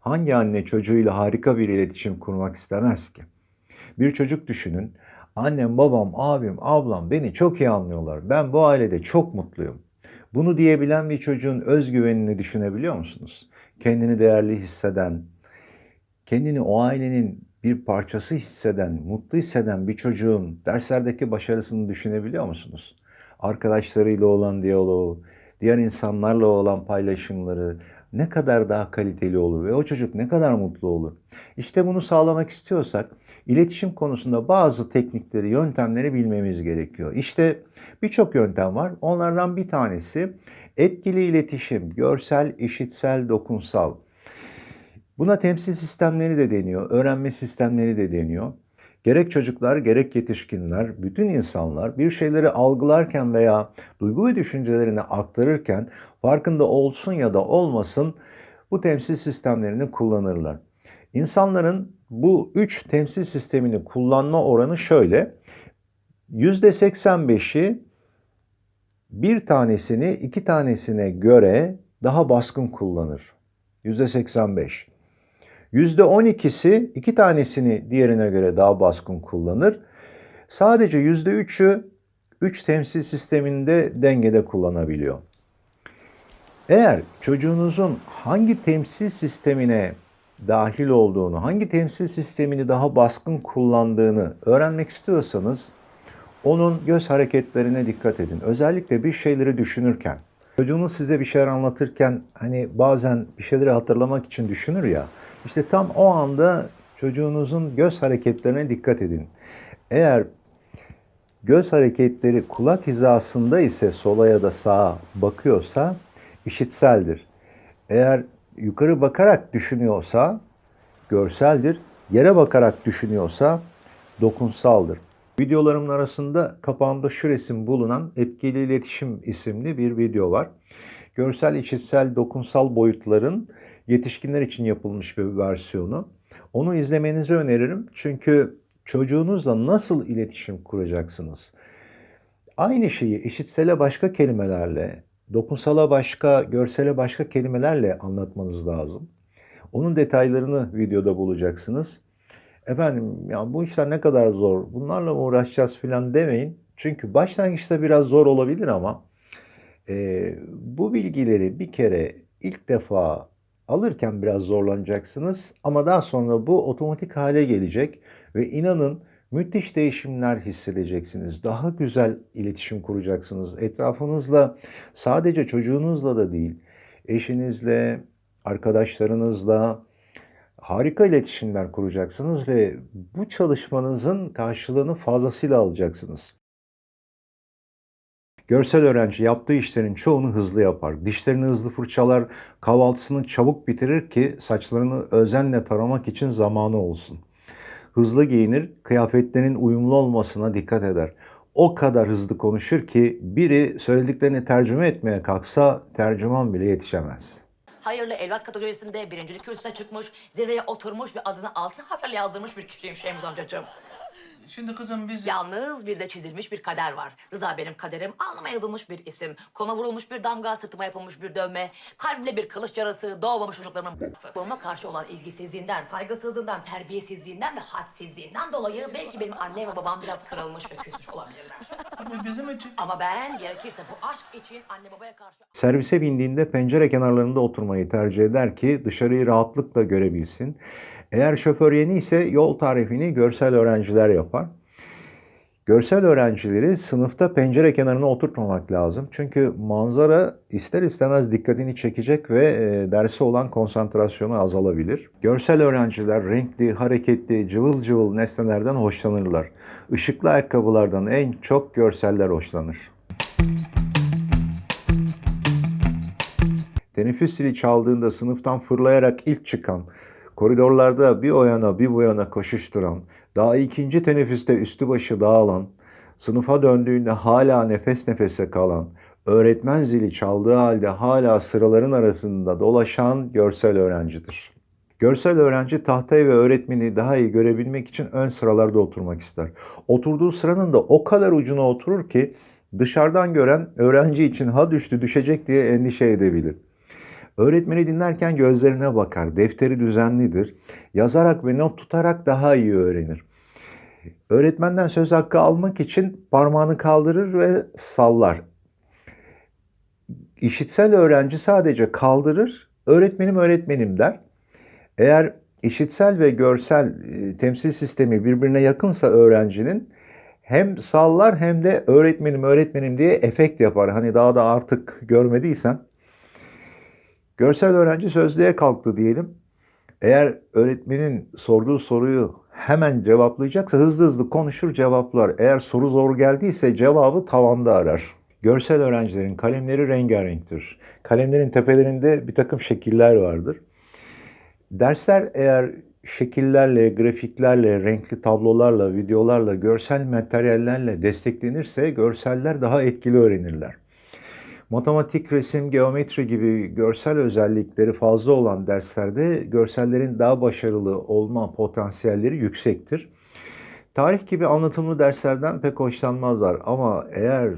Hangi anne çocuğuyla harika bir iletişim kurmak istemez ki? Bir çocuk düşünün. Annem, babam, abim, ablam beni çok iyi anlıyorlar. Ben bu ailede çok mutluyum. Bunu diyebilen bir çocuğun özgüvenini düşünebiliyor musunuz? Kendini değerli hisseden, kendini o ailenin bir parçası hisseden, mutlu hisseden bir çocuğun derslerdeki başarısını düşünebiliyor musunuz? Arkadaşlarıyla olan diyaloğu, diğer insanlarla olan paylaşımları ne kadar daha kaliteli olur ve o çocuk ne kadar mutlu olur? İşte bunu sağlamak istiyorsak iletişim konusunda bazı teknikleri, yöntemleri bilmemiz gerekiyor. İşte birçok yöntem var. Onlardan bir tanesi etkili iletişim, görsel, işitsel, dokunsal. Buna temsil sistemleri de deniyor, öğrenme sistemleri de deniyor. Gerek çocuklar, gerek yetişkinler, bütün insanlar bir şeyleri algılarken veya duygu ve düşüncelerini aktarırken farkında olsun ya da olmasın bu temsil sistemlerini kullanırlar. İnsanların bu üç temsil sistemini kullanma oranı şöyle. %85'i bir tanesini iki tanesine göre daha baskın kullanır. %85. %12'si iki tanesini diğerine göre daha baskın kullanır. Sadece %3'ü 3 temsil sisteminde dengede kullanabiliyor. Eğer çocuğunuzun hangi temsil sistemine dahil olduğunu, hangi temsil sistemini daha baskın kullandığını öğrenmek istiyorsanız onun göz hareketlerine dikkat edin. Özellikle bir şeyleri düşünürken, çocuğunuz size bir şeyler anlatırken hani bazen bir şeyleri hatırlamak için düşünür ya, işte tam o anda çocuğunuzun göz hareketlerine dikkat edin. Eğer göz hareketleri kulak hizasında ise sola ya da sağa bakıyorsa işitseldir. Eğer yukarı bakarak düşünüyorsa görseldir. Yere bakarak düşünüyorsa dokunsaldır. Videolarımın arasında kapağımda şu resim bulunan Etkili İletişim isimli bir video var. Görsel, işitsel, dokunsal boyutların yetişkinler için yapılmış bir versiyonu. Onu izlemenizi öneririm. Çünkü çocuğunuzla nasıl iletişim kuracaksınız? Aynı şeyi işitsele başka kelimelerle, dokunsala başka, görsele başka kelimelerle anlatmanız lazım. Onun detaylarını videoda bulacaksınız. Efendim ya bu işler ne kadar zor, bunlarla mı uğraşacağız filan demeyin. Çünkü başlangıçta biraz zor olabilir ama e, bu bilgileri bir kere ilk defa alırken biraz zorlanacaksınız. Ama daha sonra bu otomatik hale gelecek ve inanın müthiş değişimler hissedeceksiniz. Daha güzel iletişim kuracaksınız. Etrafınızla sadece çocuğunuzla da değil, eşinizle, arkadaşlarınızla harika iletişimler kuracaksınız ve bu çalışmanızın karşılığını fazlasıyla alacaksınız. Görsel öğrenci yaptığı işlerin çoğunu hızlı yapar. Dişlerini hızlı fırçalar, kahvaltısını çabuk bitirir ki saçlarını özenle taramak için zamanı olsun. Hızlı giyinir, kıyafetlerin uyumlu olmasına dikkat eder. O kadar hızlı konuşur ki biri söylediklerini tercüme etmeye kalksa tercüman bile yetişemez. Hayırlı evlat kategorisinde birincilik kürsüne çıkmış, zirveye oturmuş ve adını altın harflerle yazdırmış bir kişiyim Şemuz amcacığım. Şimdi kızım biz... Yalnız bir de çizilmiş bir kader var. Rıza benim kaderim, alnıma yazılmış bir isim. Kona vurulmuş bir damga, sırtıma yapılmış bir dövme. Kalbimde bir kılıç yarası, doğmamış çocuklarımın b***sı. Babama karşı olan ilgisizliğinden, saygısızlığından, terbiyesizliğinden ve hadsizliğinden dolayı belki benim annem ve babam biraz kırılmış ve küsmüş olabilirler. Ama bizim için... Ama ben gerekirse bu aşk için anne babaya karşı... Servise bindiğinde pencere kenarlarında oturmayı tercih eder ki dışarıyı rahatlıkla görebilsin. Eğer şoför yeni ise yol tarifini görsel öğrenciler yapar. Görsel öğrencileri sınıfta pencere kenarına oturtmamak lazım. Çünkü manzara ister istemez dikkatini çekecek ve e, derse olan konsantrasyonu azalabilir. Görsel öğrenciler renkli, hareketli, cıvıl cıvıl nesnelerden hoşlanırlar. Işıklı ayakkabılardan en çok görseller hoşlanır. Teneffüs zili çaldığında sınıftan fırlayarak ilk çıkan, koridorlarda bir o yana bir bu yana koşuşturan, daha ikinci teneffüste üstü başı dağılan, sınıfa döndüğünde hala nefes nefese kalan, öğretmen zili çaldığı halde hala sıraların arasında dolaşan görsel öğrencidir. Görsel öğrenci tahtayı ve öğretmeni daha iyi görebilmek için ön sıralarda oturmak ister. Oturduğu sıranın da o kadar ucuna oturur ki Dışarıdan gören öğrenci için ha düştü düşecek diye endişe edebilir. Öğretmeni dinlerken gözlerine bakar, defteri düzenlidir. Yazarak ve not tutarak daha iyi öğrenir. Öğretmenden söz hakkı almak için parmağını kaldırır ve sallar. İşitsel öğrenci sadece kaldırır, öğretmenim öğretmenim der. Eğer işitsel ve görsel e, temsil sistemi birbirine yakınsa öğrencinin hem sallar hem de öğretmenim öğretmenim diye efekt yapar. Hani daha da artık görmediysen. Görsel öğrenci sözlüğe kalktı diyelim. Eğer öğretmenin sorduğu soruyu hemen cevaplayacaksa hızlı hızlı konuşur cevaplar. Eğer soru zor geldiyse cevabı tavanda arar. Görsel öğrencilerin kalemleri rengarenktir. Kalemlerin tepelerinde bir takım şekiller vardır. Dersler eğer şekillerle, grafiklerle, renkli tablolarla, videolarla, görsel materyallerle desteklenirse görseller daha etkili öğrenirler. Matematik, resim, geometri gibi görsel özellikleri fazla olan derslerde görsellerin daha başarılı olma potansiyelleri yüksektir. Tarih gibi anlatımlı derslerden pek hoşlanmazlar ama eğer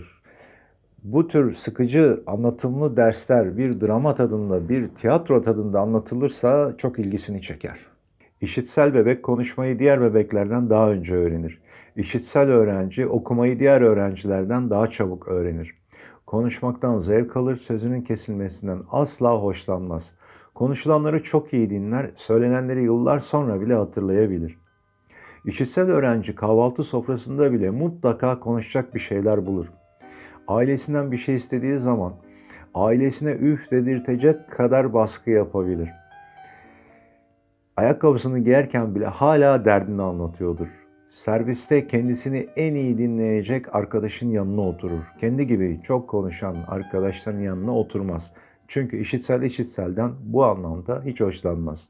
bu tür sıkıcı anlatımlı dersler bir drama tadında, bir tiyatro tadında anlatılırsa çok ilgisini çeker. İşitsel bebek konuşmayı diğer bebeklerden daha önce öğrenir. İşitsel öğrenci okumayı diğer öğrencilerden daha çabuk öğrenir. Konuşmaktan zevk alır, sözünün kesilmesinden asla hoşlanmaz. Konuşulanları çok iyi dinler, söylenenleri yıllar sonra bile hatırlayabilir. İşitsel öğrenci kahvaltı sofrasında bile mutlaka konuşacak bir şeyler bulur. Ailesinden bir şey istediği zaman ailesine üf dedirtecek kadar baskı yapabilir. Ayakkabısını giyerken bile hala derdini anlatıyordur. Serviste kendisini en iyi dinleyecek arkadaşın yanına oturur. Kendi gibi çok konuşan arkadaşların yanına oturmaz. Çünkü işitsel işitselden bu anlamda hiç hoşlanmaz.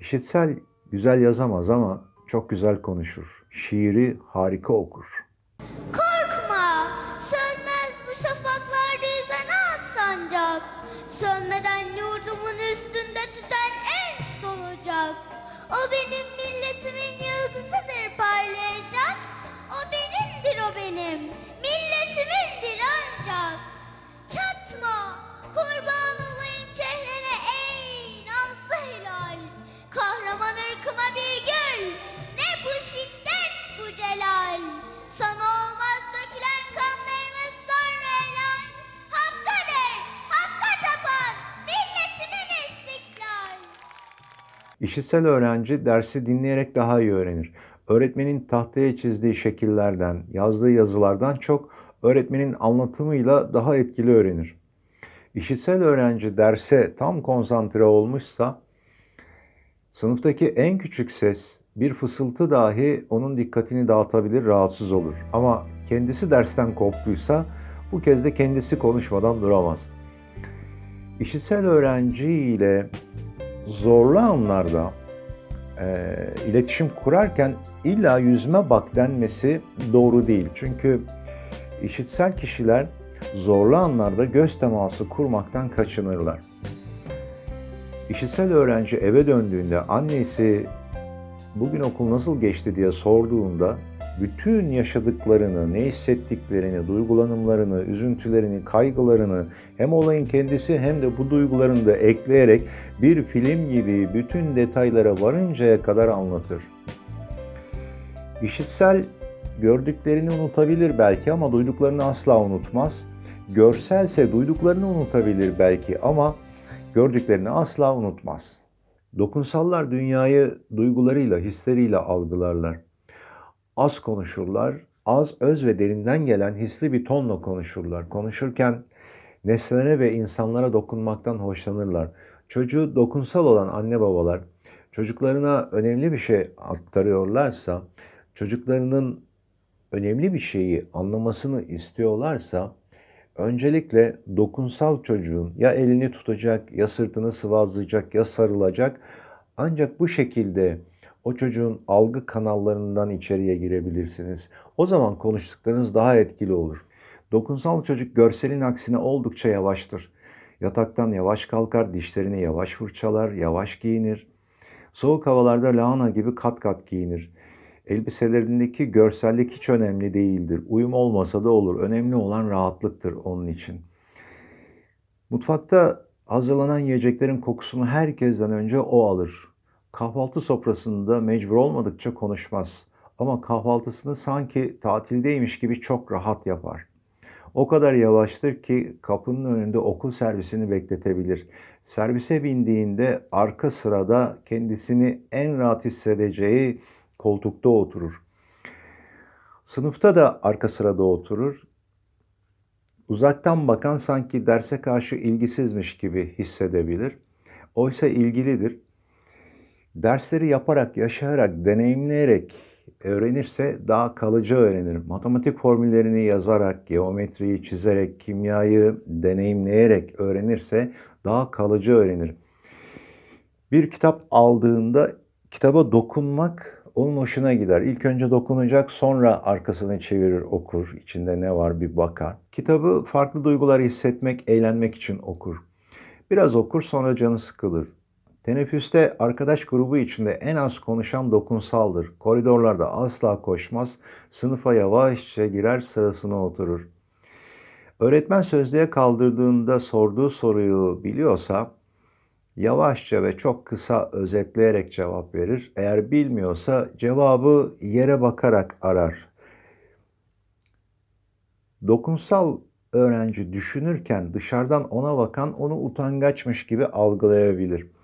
İşitsel güzel yazamaz ama çok güzel konuşur. Şiiri harika okur. Korkma, sönmez bu şafaklarda yüzen az sancak. Sönmeden yurdumun üstünde tüten en son ocak. O benim milletimin benim, milletimindir ancak. Çatma, kurban olayım çehrene ey nazlı hilal. Kahraman ırkıma bir gül, ne bu şiddet bu celal. Sana olmaz dökülen kanlarımız sonra helal. Hakkadır, hakka tapan, milletimin istiklal. İşitsel öğrenci dersi dinleyerek daha iyi öğrenir. Öğretmenin tahtaya çizdiği şekillerden, yazdığı yazılardan çok öğretmenin anlatımıyla daha etkili öğrenir. İşitsel öğrenci derse tam konsantre olmuşsa sınıftaki en küçük ses, bir fısıltı dahi onun dikkatini dağıtabilir, rahatsız olur. Ama kendisi dersten koptuysa bu kez de kendisi konuşmadan duramaz. İşitsel öğrenci ile zorlu anlarda e, iletişim kurarken illa yüzme bak denmesi doğru değil. Çünkü işitsel kişiler zorlu anlarda göz teması kurmaktan kaçınırlar. İşitsel öğrenci eve döndüğünde annesi bugün okul nasıl geçti diye sorduğunda bütün yaşadıklarını, ne hissettiklerini, duygulanımlarını, üzüntülerini, kaygılarını hem olayın kendisi hem de bu duygularını da ekleyerek bir film gibi bütün detaylara varıncaya kadar anlatır. İşitsel gördüklerini unutabilir belki ama duyduklarını asla unutmaz. Görselse duyduklarını unutabilir belki ama gördüklerini asla unutmaz. Dokunsallar dünyayı duygularıyla, hisleriyle algılarlar. Az konuşurlar, az öz ve derinden gelen hisli bir tonla konuşurlar. Konuşurken nesnelere ve insanlara dokunmaktan hoşlanırlar. Çocuğu dokunsal olan anne babalar çocuklarına önemli bir şey aktarıyorlarsa, çocuklarının önemli bir şeyi anlamasını istiyorlarsa öncelikle dokunsal çocuğun ya elini tutacak, ya sırtını sıvazlayacak, ya sarılacak. Ancak bu şekilde o çocuğun algı kanallarından içeriye girebilirsiniz. O zaman konuştuklarınız daha etkili olur. Dokunsal çocuk görselin aksine oldukça yavaştır. Yataktan yavaş kalkar, dişlerini yavaş fırçalar, yavaş giyinir. Soğuk havalarda lahana gibi kat kat giyinir. Elbiselerindeki görsellik hiç önemli değildir. Uyum olmasa da olur. Önemli olan rahatlıktır onun için. Mutfakta hazırlanan yiyeceklerin kokusunu herkesten önce o alır. Kahvaltı sofrasında mecbur olmadıkça konuşmaz. Ama kahvaltısını sanki tatildeymiş gibi çok rahat yapar. O kadar yavaştır ki kapının önünde okul servisini bekletebilir. Servise bindiğinde arka sırada kendisini en rahat hissedeceği koltukta oturur. Sınıfta da arka sırada oturur. Uzaktan bakan sanki derse karşı ilgisizmiş gibi hissedebilir. Oysa ilgilidir. Dersleri yaparak, yaşayarak, deneyimleyerek öğrenirse daha kalıcı öğrenir. Matematik formüllerini yazarak, geometriyi çizerek, kimyayı deneyimleyerek öğrenirse daha kalıcı öğrenir. Bir kitap aldığında kitaba dokunmak onun hoşuna gider. İlk önce dokunacak, sonra arkasını çevirir, okur. İçinde ne var bir bakar. Kitabı farklı duygular hissetmek, eğlenmek için okur. Biraz okur, sonra canı sıkılır. Teneffüste arkadaş grubu içinde en az konuşan dokunsaldır. Koridorlarda asla koşmaz, sınıfa yavaşça girer, sırasına oturur. Öğretmen sözlüğe kaldırdığında sorduğu soruyu biliyorsa yavaşça ve çok kısa özetleyerek cevap verir. Eğer bilmiyorsa cevabı yere bakarak arar. Dokunsal öğrenci düşünürken dışarıdan ona bakan onu utangaçmış gibi algılayabilir.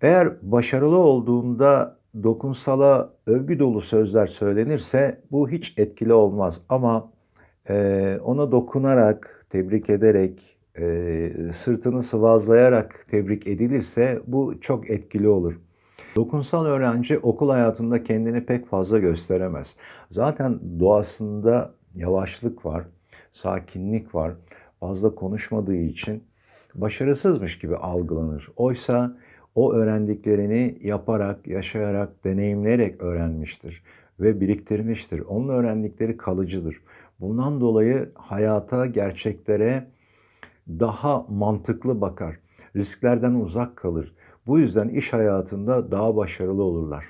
Eğer başarılı olduğunda dokunsala övgü dolu sözler söylenirse bu hiç etkili olmaz. Ama e, ona dokunarak, tebrik ederek, e, sırtını sıvazlayarak tebrik edilirse bu çok etkili olur. Dokunsal öğrenci okul hayatında kendini pek fazla gösteremez. Zaten doğasında yavaşlık var, sakinlik var. Fazla konuşmadığı için başarısızmış gibi algılanır. Oysa o öğrendiklerini yaparak, yaşayarak, deneyimleyerek öğrenmiştir ve biriktirmiştir. Onun öğrendikleri kalıcıdır. Bundan dolayı hayata, gerçeklere daha mantıklı bakar. Risklerden uzak kalır. Bu yüzden iş hayatında daha başarılı olurlar.